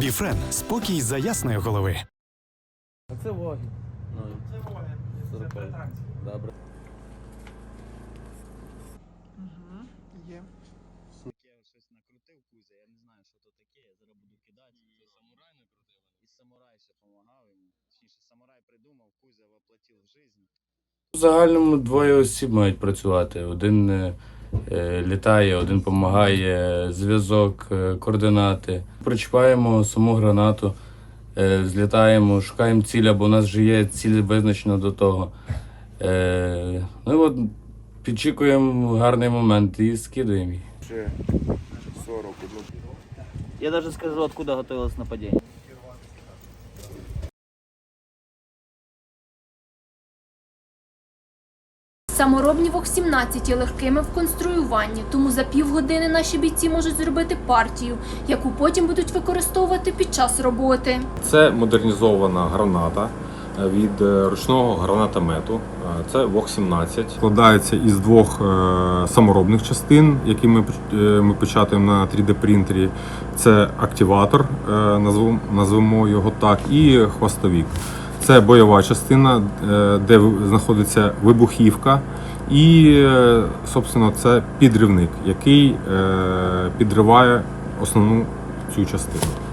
Біфрен спокій за ясної голови. А це ваги. Ну, Це ваги. 45. Добре. Є. Таке щось накрутив Кузя, я не знаю, що то таке, я зараз буду кидати. Це самурай накрутив? І самурай ще допомагав йому. Точніше, самурай придумав, Кузя воплотив в жизнь. В загальному двоє осіб мають працювати. Один е, літає, один допомагає, зв'язок, е, координати. Причіпаємо саму гранату, е, злітаємо, шукаємо ціль, бо у нас вже є ціль визначена до того. Е, ну і от підчікуємо гарний момент і скидуємо її. Ще 40 одну Я даже скажу, откуда готовилось нападение. Саморобні ВОК-17 є легкими в конструюванні, тому за півгодини наші бійці можуть зробити партію, яку потім будуть використовувати під час роботи. Це модернізована граната е, від е, ручного гранатомету. Е, Це ВОК-17. Складається із двох саморобних частин, які ми, ми печатаємо на 3D-принтері. Це активатор, назвемо його так, і хвостовік. Це бойова частина, е, де знаходиться вибухівка. І, е, собственно, це підривник, який е, підриває основну цю частину.